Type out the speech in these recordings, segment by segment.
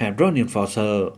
hydrogen phosphor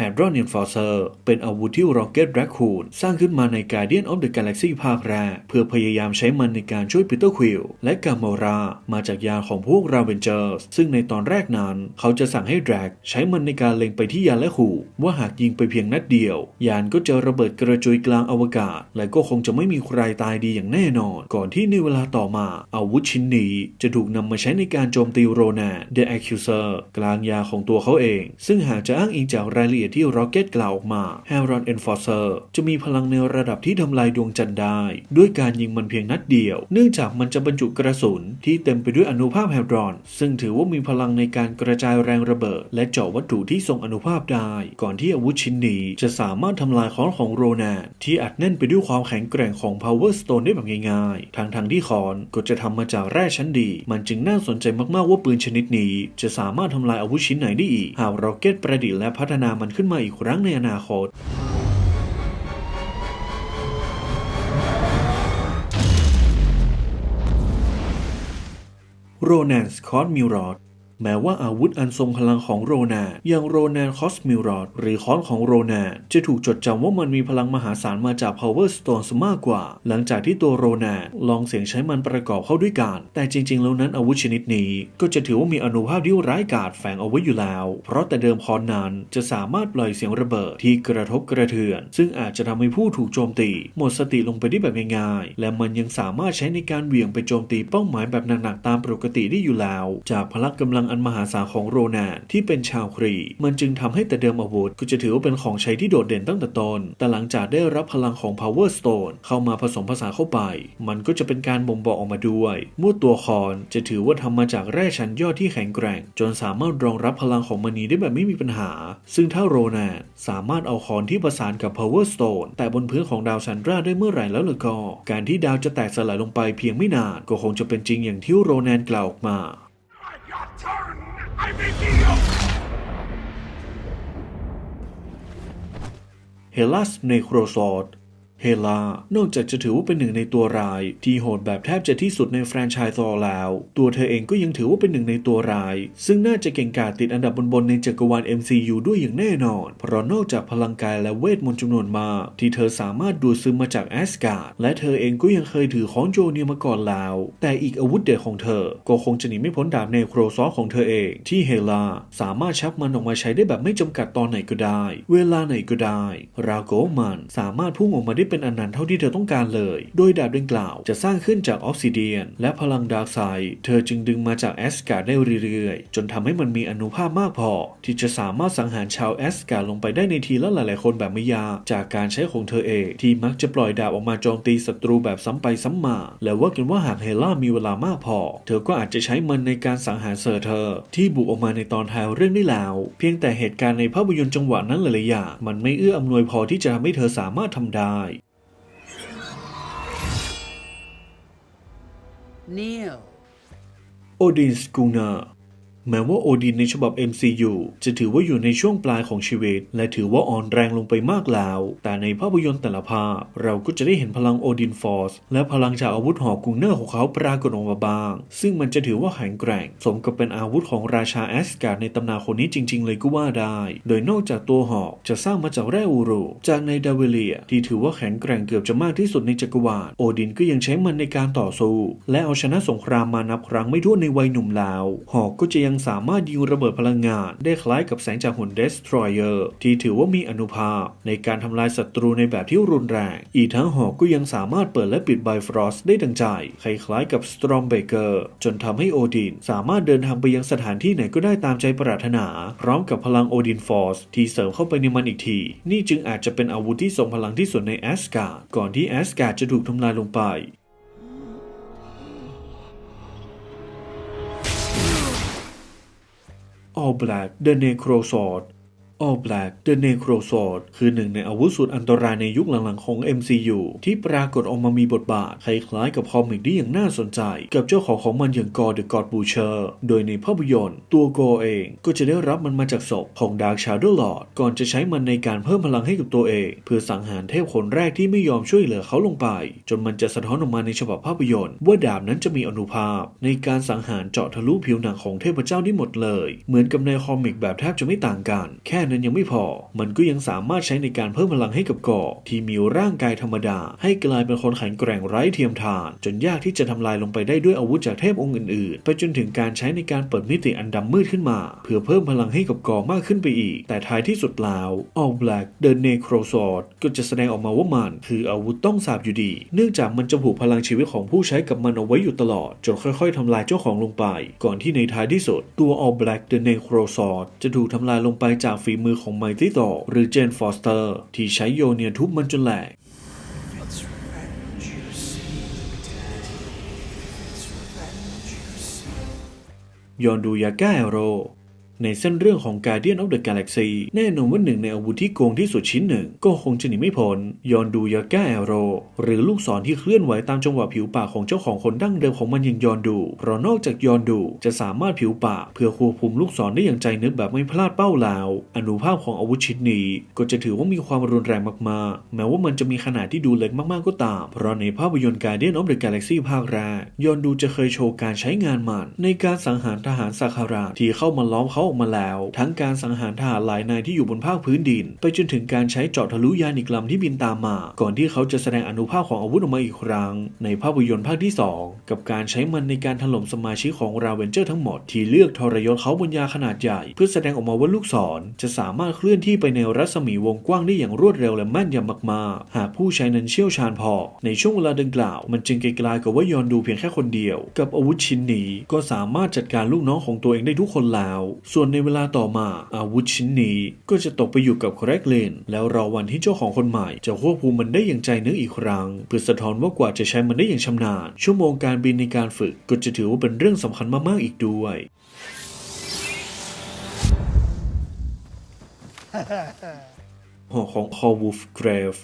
Hadron Enforcer Hadron Enforcer เป็นอาวุธที่ Rocket Raccoon สร้างขึ้นมาใน Guardian of the Galaxy ภาคแรกเพื่อพยายามใช้มันในการช่วย Peter Quill และกามอรามาจากยานของพวก Ravengers ซึ่งในตอนแรกนั้น เขาจะสั่งให้ Drag ใช้มันในการเล็งไปที่ยานและขู่ว่าหากยิงไปเพียงนัดเดียว ยานก็จะระเบิดกระจุยกลางอวกาศ และก็คงจะไม่มีใครตายดีอย่างแน่นอน ก่อนที่ในเวลาต่อมา อาวุธชิ้นนี้จะถูกนำมาใช้ในการโจมตีโรนา The Accuser กลางยาของตัวเขาเอง ซึ่งหากจะอ้างอิงจากรายละเอียดที่ Rocket กล่าวออกมา Hadron Enforcer จะมีพลังในระดับที่ทำลายดวงจันทร์ได้ ด้วยการยิงมันเพียงนัดเดียว เนื่องจากมันจะบรรจุกระสุนที่เต็มไปด้วยอนุภาพ Hadron ซึ่งถือว่ามีพลังในการกระจายแรงระเบิด และเจาะวัตถุที่ทรงอนุภาพได้ ก่อนที่อาวุธชิ้นนี้จะสามารถทำลายค้อนของโรแนนที่อัดแน่นไปด้วยความแข็งแกร่งของ Power Stone ได้แบบง่ายๆทางทางที่คอนก็จะทำมาจากแร่ชั้นดี มันจึงน่าสนใจมากๆว่าปืนชนิดนี้ จะสามารถทำลายอาวุธชิ้นไหนได้อีกหากเรเก็ตประดิษฐ์และพัฒนามันขึ้นมาอีกครั้งในอนาคต โรแนนสคอตมิลรอด แม้ว่าอาวุธอันทรงพลังของโรนนอย่างโรแนนคอสมิรอดหรือค้อนของโรนนจะถูกจดจำว่ามันมีพลังมหาศาลมาจาก Power Stone ซะมากกว่า หลังจากที่ตัวโรนนลองเสียงใช้มันประกอบเข้าด้วยกัน แต่จริง ๆ แล้วนั้นอาวุธชนิดนี้ ก็จะถือว่ามีอนุภาพที่ร้ายกาจแฝงเอาไว้อยู่แล้ว เพราะแต่เดิมค้อนนั้นจะสามารถปล่อยเสียงระเบิดที่กระทบกระเทือน ซึ่งอาจจะทำให้ผู้ถูกโจมตี หมดสติลงไปได้แบบง่ายๆและมันยังสามารถใช้ในการเหวี่ยงไปโจมตีเป้าหมายแบบหนักๆตามปกติได้อยู่แล้ว จากพละกำลังอันมหาศาลของโรแนนที่เป็นชาวครี มันจึงทำให้แต่เดิมอาวุธก็จะถือว่าเป็นของใช้ที่โดดเด่นตั้งแต่ต้นแต่หลังจากได้รับพลังของ Power Stone เข้ามาผสมผสานเข้าไป มันก็จะเป็นการบ่งบอกออกมาด้วยเมื่อตัวคอนจะถือว่าทำมาจากแร่ชั้นยอดที่แข็งแกร่ง จนสามารถรองรับพลังของมณีได้แบบไม่มีปัญหา ซึ่งถ้าโรแนนสามารถเอาคอนที่ประสานกับ Power Stone แต่บนพื้นของดาวซันดราได้เมื่อไหร่แล้วล่ะก็ การที่ดาวจะแตกสลายลงไปเพียงไม่นานก็คงจะเป็นจริงอย่างที่โรแนนกล่าวออกมา Hellas Necrosword เฮลานอกจากจะถือว่าเป็นหนึ่งในตัวร้าย ที่โหดแบบแทบจะที่สุดในแฟรนไชส์ซอแล้ว ตัวเธอเองก็ยังถือว่าเป็นหนึ่งในตัวร้าย ซึ่งน่าจะเก่งกาจติดอันดับบนๆในจักรวาล MCU ด้วยอย่างแน่นอน เพราะนอกจากพลังกายและเวทมนต์จำนวนมากที่เธอสามารถดูดซึมมาจากแอสการ์ดและเธอเองก็ยังเคยถือค้อนโจเนียมาก่อนแล้ว แต่อีกอาวุธเด็ดของเธอ ก็คงจะหนีไม่พ้นดาบเนโครซอของเธอเอง ที่เฮลาสามารถชักมันออกมาใช้ได้แบบไม่จำกัดตอนไหนก็ได้ เวลาไหนก็ได้ ราโกมันสามารถพุ่งออกมาได้เป็นอันนั้นเท่าที่เธอต้องการเลย โดยดาบดังกล่าวจะสร้างขึ้นจากออฟซิเดียน และพลังดาร์กไซด์เธอจึงดึงมาจากแอสการ์ดได้เรื่อยๆ จนทำให้มันมีอนุภาพมากพอ ที่จะสามารถสังหารชาวแอสการ์ดลงไปได้ในทีละหลายๆคนแบบไม่ยากจากการใช้ของเธอเองที่มักจะปล่อยดาบออกมาโจมตีศัตรูแบบซ้ำไปซ้ำมา และว่ากันว่าหากเฮล่ามีเวลามากพอ เธอก็อาจจะใช้มันในการสังหารเซอร์เธอ ที่บุกออกมาในตอนท้ายเรื่องได้แล้ว เพียงแต่เหตุการณ์ในภาพยนตร์จังหวะนั้นหลายๆอย่างมันไม่เอื้ออำนวยพอที่จะทำให้เธอสามารถทำได้ Neil. โอดินสกูนา แม้ว่าโอดินในฉบับ MCU จะถือว่าอยู่ในช่วงปลายของชีวิต และถือว่าอ่อนแรงลงไปมากแล้ว แต่ในภาพยนตร์แต่ละภาคเราก็จะได้เห็นพลังโอดินฟอร์สและพลังจากอาวุธหอกกุงเนอร์ของเขาปรากฏออกมาบ้าง ซึ่งมันจะถือว่าแข็งแกร่ง สมกับเป็นอาวุธของราชาแอสการ์ดในตำนานคนนี้จริง ๆ เลยก็ว่าได้ โดยนอกจากตัวหอกจะสร้างมาจากแร่อูรูจากในดาเวเลีย ที่ถือว่าแข็งแกร่งเกือบจะมากที่สุดในจักรวาลโอดินก็ยังใช้มันในการต่อสู้และเอาชนะสงครามมานับครั้งไม่ถ้วนในวัยหนุ่มแล้ว หอกก็จะยังสามารถยิงระเบิดพลังงาน ได้คล้ายกับแสงจากหุ่นเดสทรอยเออร์ที่ถือว่ามีอนุภาพ ในการทำลายศัตรูในแบบที่รุนแรง อีกทั้งหอกก็ยังสามารถเปิดและปิดไบฟรอสได้ดังใจ คล้ายๆกับสตรอมเบเกอร์จนทำให้โอดินสามารถเดินทางไปยังสถานที่ไหนก็ได้ตามใจปรารถนา พร้อมกับพลังโอดินฟอร์สที่เสริมเข้าไปในมันอีกที นี่จึงอาจจะเป็นอาวุธที่ทรงพลังที่สุดในแอสการ์ดก่อนที่แอสการ์ดจะถูกทำลายลงไป All Black The Necro Sword All Black The Necro Sword คือหนึ่งในอาวุธสุดอันตรายในยุคหลังๆของ MCU ที่ปรากฏออกมามีบทบาทคล้ายๆกับคอมิกที่อย่างน่าสนใจ กับเจ้าของของมันอย่างกอ The God Butcher โดยในภาพยนตร์ ตัวกอเองก็จะได้รับมันมาจากศพของ Dark Shadow Lord ก่อนจะใช้มันในการเพิ่มพลังให้กับตัวเอง เพื่อสังหารเทพคนแรกที่ไม่ยอมช่วยเหลือเขาลงไป จนมันจะสะท้อนออกมาในฉบับภาพยนตร์ ว่าดาบนั้นจะมีอนุภาพ ในการสังหารเจาะทะลุผิวหนังของเทพเจ้าได้หมดเลย เหมือนกับในคอมิกแบบแทบจะไม่ต่างกัน แค่นั้นยังไม่พอ มันก็ยังสามารถใช้ในการเพิ่มพลังให้กับกอที่มีร่างกายธรรมดา ให้กลายเป็นคนแข็งแกร่งไร้เทียมทาน จนยากที่จะทำลายลงไปได้ด้วยอาวุธจากเทพองค์อื่นๆ ไปจนถึงการใช้ในการเปิดมิติอันดำมืดขึ้นมา เพื่อเพิ่มพลังให้กับกอมากขึ้นไปอีก แต่ท้ายที่สุดแล้ว All Black The Necro Sword ก็จะแสดงออกมาว่ามันคืออาวุธต้องสาบอยู่ดี เนื่องจากมันจะผูกพลังชีวิตของผู้ใช้กับมันเอาไว้อยู่ตลอด จนค่อย ๆทำลายเจ้าของลงไป ก่อนที่ในท้ายที่สุด ตัว All Black The Necro Sword จะถูกทำลายลงไปจากฝีมือของไมตี้ต่อหรือเจนฟอสเตอร์ ที่ใช้โยเนียทุบมันจนแหลกยอนดูยาก้าโร ในเส้นเรื่องของ Guardian of the Galaxy แน่นอนว่าหนึ่งในอาวุธที่โกงที่สุดชิ้นหนึ่ง ก็คงจะหนีไม่พ้นยอนดูยาก้าแอโรหรือลูกศรที่เคลื่อนไหวตามจังหวะผิวปากของเจ้าของคนดั้งเดิมของมันอย่างยอนดู เพราะนอกจากยอนดูจะสามารถผิวปากเพื่อควบคุมลูกศรได้อย่างใจนึกแบบไม่พลาดเป้าแล้ว อนุภาพของอาวุธชิ้นนี้ ก็จะถือว่ามีความรุนแรงมากๆ แม้ว่ามันจะมีขนาดที่ดูเล็กมากๆก็ตาม เพราะในภาพยนตร์ Guardian of the Galaxy ภาคแรกยอนดูจะเคยโชว์การใช้งานมันในการสังหารทหารสักคาราที่เข้ามาล้อมเขาออกมาแล้ว ทั้งการสังหารทหารหลายนายที่อยู่บนภาคพื้นดิน ไปจนถึงการใช้เจาะทะลุยานอีกลำที่บินตามมา ก่อนที่เขาจะแสดงอนุภาพของอาวุธออกมาอีกครั้ง ในภาพยนตร์ภาคที่ 2 กับการใช้มันในการถล่มสมาชิกของราเวนเจอร์ทั้งหมด ที่เลือกทรยศเขาบนยาขนาดใหญ่ เพื่อแสดงออกมาว่าลูกศรจะสามารถเคลื่อนที่ไปในรัศมีวงกว้างได้อย่างรวดเร็วและแม่นยำมากๆ หากผู้ใช้นั้นเชี่ยวชาญพอ ในช่วงเวลาดังกล่าว มันจึงไกลๆกับว่ายอนดูเพียงแค่คนเดียว กับอาวุธชิ้นนี้ก็สามารถจัดการลูกน้องของตัวเองได้ทุกคนแล้วส่่วนในเวลาต่อมาอาวุธชิ้นนี้ก็จะตกไปอยู่กับแครกเลน แล้วรอวันที่เจ้าของคนใหม่ จะควบคุมมันได้อย่างใจนึกอีกครั้ง เพื่อสะท้อนว่ากว่าจะใช้มันได้อย่างชำนาญ ชั่วโมงการบินในการฝึกก็จะถือว่าเป็นเรื่องสำคัญมากๆอีกด้วยหอของคอวูฟเกรฟ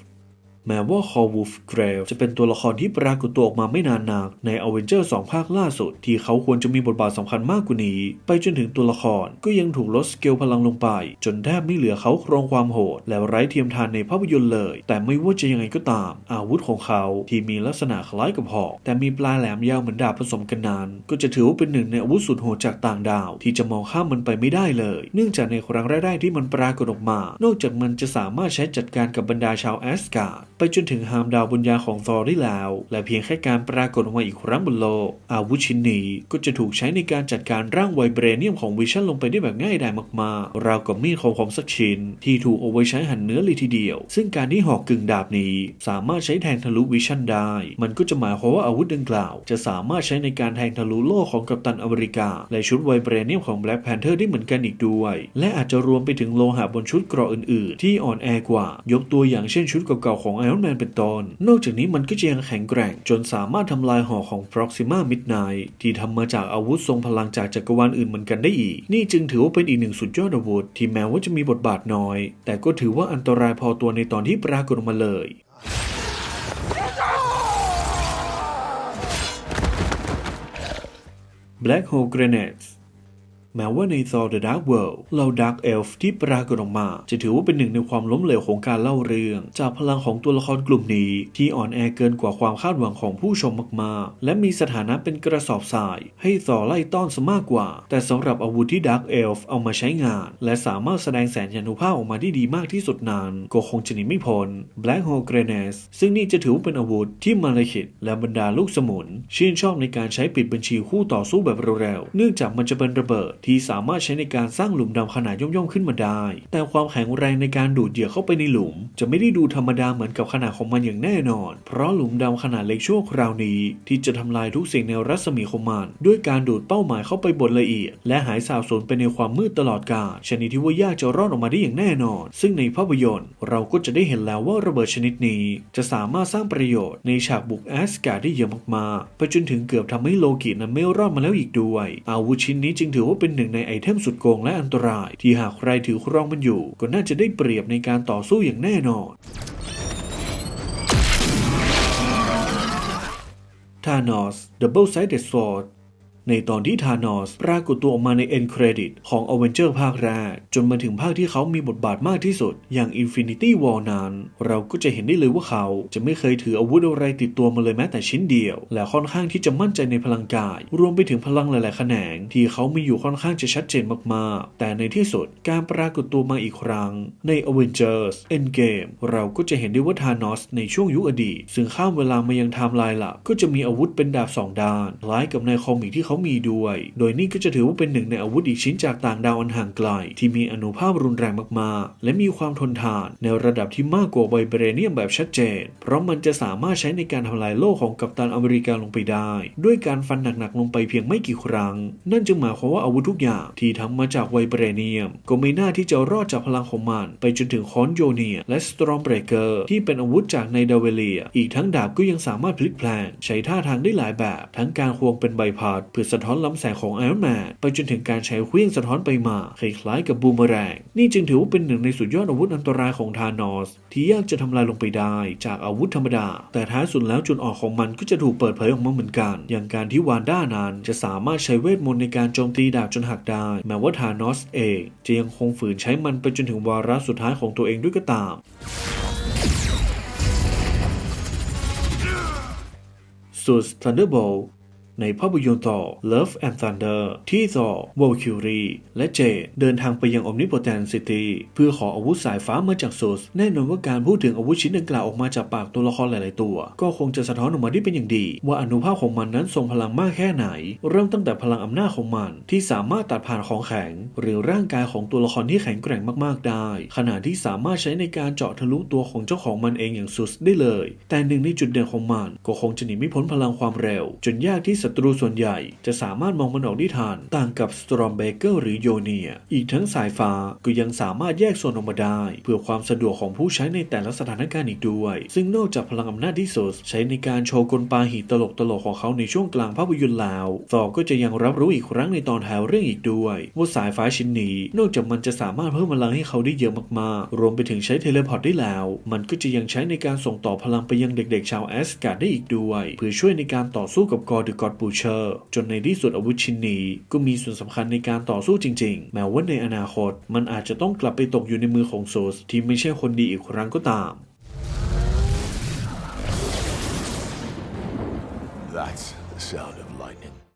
แม้ว่าคอวูฟเกรฟจะเป็นตัวละครที่ปรากฏตัวออกมาไม่นานนักในอเวนเจอร์2ภาคล่าสุด ที่เขาควรจะมีบทบาทสำคัญมากกว่านี้ ไปจนถึงตัวละครก็ยังถูกลดสเกลพลังลงไป จนแทบไม่เหลือเขาโครงความโหด และไร้เทียมทานในภาพยนตร์เลย แต่ไม่ว่าจะยังไงก็ตาม อาวุธของเขาที่มีลักษณะคล้ายกับหอก แต่มีปลายแหลมยาวเหมือนดาบผสมกันนานก็จะถือว่าเป็นหนึ่งในอาวุธสุดโหดจากต่างดาว ที่จะมองข้ามมันไปไม่ได้เลย เนื่องจากในครั้งแรกๆที่มันปรากฏออกมา นอกจากมันจะสามารถใช้จัดการกับบรรดาชาวแอสการ์ด จนถึงฮามดาวบนยาของซอร์ได้แล้ว และเพียงแค่การปรากฏออกมาอีกครั้งบนโลก อาวุธชิ้นนี้ก็จะถูกใช้ในการจัดการร่างไวเบรเนียมของวิชั่นลงไปได้แบบง่ายดายมากๆ ราวกับมีดของผมสักชิ้น ที่ถูกเอาไว้ใช้หั่นเนื้อเลยทีเดียว ซึ่งการที่หอกกึ่งดาบนี้ สามารถใช้แทงทะลุวิชั่นได้ มันก็จะหมายความว่าอาวุธดังกล่าว จะสามารถใช้ในการแทงทะลุโล่ของกัปตันอเมริกา และชุดไวเบรเนียมของแบล็กแพนเทอร์ได้เหมือนกันอีกด้วย และอาจจะรวมไปถึงโลหะบนชุดเกราะอื่นๆ ที่อ่อนแอกว่า ยกตัวอย่างเช่นชุดเก่าๆของไออนแมนเป็นต้นนอกจากนี้มันก็จะยังแข็งแกร่ง จนสามารถทำลายหอของ Proxima Midnight ที่ทำมาจากอาวุธทรงพลังจากจักรวาลอื่นเหมือนกันได้อีก นี่จึงถือว่าเป็นอีกหนึ่งสุดยอดอาวุธ ที่แม้ว่าจะมีบทบาทน้อย แต่ก็ถือว่าอันตรายพอตัวในตอนที่ปรากฏมาเลย Black Hole Grenades แม้ว่าใน Thor The Dark World เหล่า Dark Elf ที่ปรากฏออกมา จะถือว่าเป็นหนึ่งในความล้มเหลวของการเล่าเรื่อง จากพลังของตัวละครกลุ่มนี้ ที่อ่อนแอเกินกว่าความคาดหวังของผู้ชมมากๆ และมีสถานะเป็นกระสอบทราย ให้ Thor ไล่ต้อนซะมากกว่า แต่สำหรับอาวุธที่ Dark Elf เอามาใช้งาน และสามารถแสดงแสนยานุภาพออกมาได้ดีมากที่สุดนั้นก็คงจะหนีไม่พ้น Black Hole Grenades ซึ่งนี่จะถือว่าเป็นอาวุธที่มาลาคิดและบรรดาลูกสมุนชื่นชอบในการใช้ปิดบัญชีคู่ต่อสู้แบบเร็วๆเนื่องจากมันจะเป็นระเบิดที่สามารถใช้ในการสร้างหลุมดำขนาดย่อมๆขึ้นมาได้ แต่ความแข็งแรงในการดูดเหยื่อเข้าไปในหลุม จะไม่ได้ดูธรรมดาเหมือนกับขนาดของมันอย่างแน่นอน เพราะหลุมดำขนาดเล็กชั่วคราวนี้ ที่จะทำลายทุกสิ่งในรัศมีของมันด้วยการดูดเป้าหมายเข้าไปบดละเอียด และหายสาบสูญไปในความมืดตลอดกาลชนิดที่ว่ายากจะรอดออกมาได้อย่างแน่นอน ซึ่งในภาพยนตร์ เราก็จะได้เห็นแล้วว่าระเบิดชนิดนี้ จะสามารถสร้างประโยชน์ในฉากบุกแอสการ์ได้เยอะมากๆไปจนถึงเกือบทำให้โลกินั้นไม่รอดมาแล้วอีกด้วย อาวุธชิ้นนี้จึงถือว่าเป็นหนึ่งในไอเทมสุดโกงและอันตราย ที่หากใครถือครองมันอยู่ ก็น่าจะได้เปรียบในการต่อสู้อย่างแน่นอนธานอส Double Sided Sword ในตอนที่ธานอสปรากฏตัวออกมาในเอ็นเครดิตของอเวนเจอร์ภาคแรก จนมาถึงภาคที่เขามีบทบาทมากที่สุด อย่าง Infinity War นั้น เราก็จะเห็นได้เลยว่าเขาจะไม่เคยถืออาวุธอะไรติดตัวมาเลยแม้แต่ชิ้นเดียว และค่อนข้างที่จะมั่นใจในพลังกาย รวมไปถึงพลังหลายๆแขนง ที่เขามีอยู่ค่อนข้างจะชัดเจนมากๆ แต่ในที่สุดการปรากฏตัวมาอีกครั้ง ใน Avengers Endgame เราก็จะเห็นได้ว่าธานอสในช่วงยุคอดีตซึ่งข้ามเวลามายังไทม์ไลน์หลักก็จะมีอาวุธเป็นดาบสองด้านคล้ายกับในคอมิกที่เขาามีด้วย โดยนี่ก็จะถือว่าเป็นหนึ่งในอาวุธอีกชิ้นจากต่างดาวอันห่างไกล ที่มีอนุภาพรุนแรงมากๆ และมีความทนทาน ในระดับที่มากกว่าไวเบรเนียมแบบชัดเจน เพราะมันจะสามารถใช้ในการทำลายโลกของกัปตันอเมริกาลงไปได้ ด้วยการฟันหนักๆลงไปเพียงไม่กี่ครั้ง นั่นจึงหมายความว่าอาวุธทุกอย่างที่ทำมาจากไวเบรเนียม ก็ไม่น่าที่จะรอดจากพลังของมัน ไปจนถึงค้อนโยเนีย และสตรอมเบรเกอร์ที่เป็นอาวุธจากในดาวเวเลีย อีกทั้งดาบก็ยังสามารถพลิกแพลงใช้ท่าทางได้หลายแบบ ทั้งการควงเป็นใบพัดเพื่อสะท้อนลำแสงของไอรอนแมนไปจนถึงการใช้เครื่องสะท้อนไปมาคล้ายๆกับบูมเมอแรง นี่จึงถือว่าเป็นหนึ่งในสุดยอดอาวุธอันตรายของธานอส ที่ยากจะทำลายลงไปได้จากอาวุธธรรมดา แต่ท้ายสุดแล้วจุดอ่อนของมันก็จะถูกเปิดเผยออกมาเหมือนกัน อย่างการที่วานด้านั้นจะสามารถใช้เวทมนต์ในการโจมตีดาบจนหักได้ แม้ว่าธานอสเองจะยังคงฝืนใช้มันไปจนถึงวาระสุดท้ายของตัวเองด้วยก็ตามส่วน Thunderbolt ในภาพยนตร์ต่อ Love and Thunder ที่ต่อ Valkyrie และเจ เดินทางไปยัง Omnipotent City เพื่อขออาวุธสายฟ้ามาจาก Zeus แน่นอนว่าการพูดถึงอาวุธชิ้นดังกล่าวออกมาจากปากตัวละครหลาย ๆ ตัว ก็คงจะสะท้อนออกมาได้เป็นอย่างดี ว่าอนุภาพของมันนั้นทรงพลังมากแค่ไหน เริ่มตั้งแต่พลังอำนาจของมัน ที่สามารถตัดผ่านของแข็ง หรือร่างกายของตัวละครที่แข็งแกร่งมาก ๆ ได้ ขณะที่สามารถใช้ในการเจาะทะลุตัวของเจ้าของมันเองอย่างสุดได้เลย แต่หนึ่งในจุดเด่นของมันก็คงจะหนีไม่พ้นพลังความเร็ว จนยากที่ศัตรูส่วนใหญ่จะสามารถมองมันออกได้ทันต่างกับสตรอมเบเกอร์หรือโยเนีย อีกทั้งสายฟ้าก็ยังสามารถแยกส่วนออกมาได้ เพื่อความสะดวกของผู้ใช้ในแต่ละสถานการณ์อีกด้วย ซึ่งนอกจากพลังอำนาจที่สุดใช้ในการโชว์กลปาหีตลกตลกของเขาในช่วงกลางภาพยนตร์แล้วซอก็จะยังรับรู้อีกครั้งในตอนท้ายเรื่องอีกด้วยว่าสายฟ้าชิ้นนี้ นอกจากมันจะสามารถเพิ่มพลังให้เขาได้เยอะมากๆ รวมไปถึงใช้เทเลพอร์ตได้แล้ว มันก็จะยังใช้ในการส่งต่อพลังไปยังเด็กๆ ชาวแอสการ์ดได้อีกด้วย เพื่อช่วยในการต่อสู้กับกอร์ดกอดบูเชอร์จนในที่สุดอาวุธชิ้นนี้ ก็มีส่วนสำคัญในการต่อสู้จริงๆ แม้ว่าในอนาคต มันอาจจะต้องกลับไปตกอยู่ในมือของโซสที่ไม่ใช่คนดีอีกครั้งก็ตาม That's the sound of.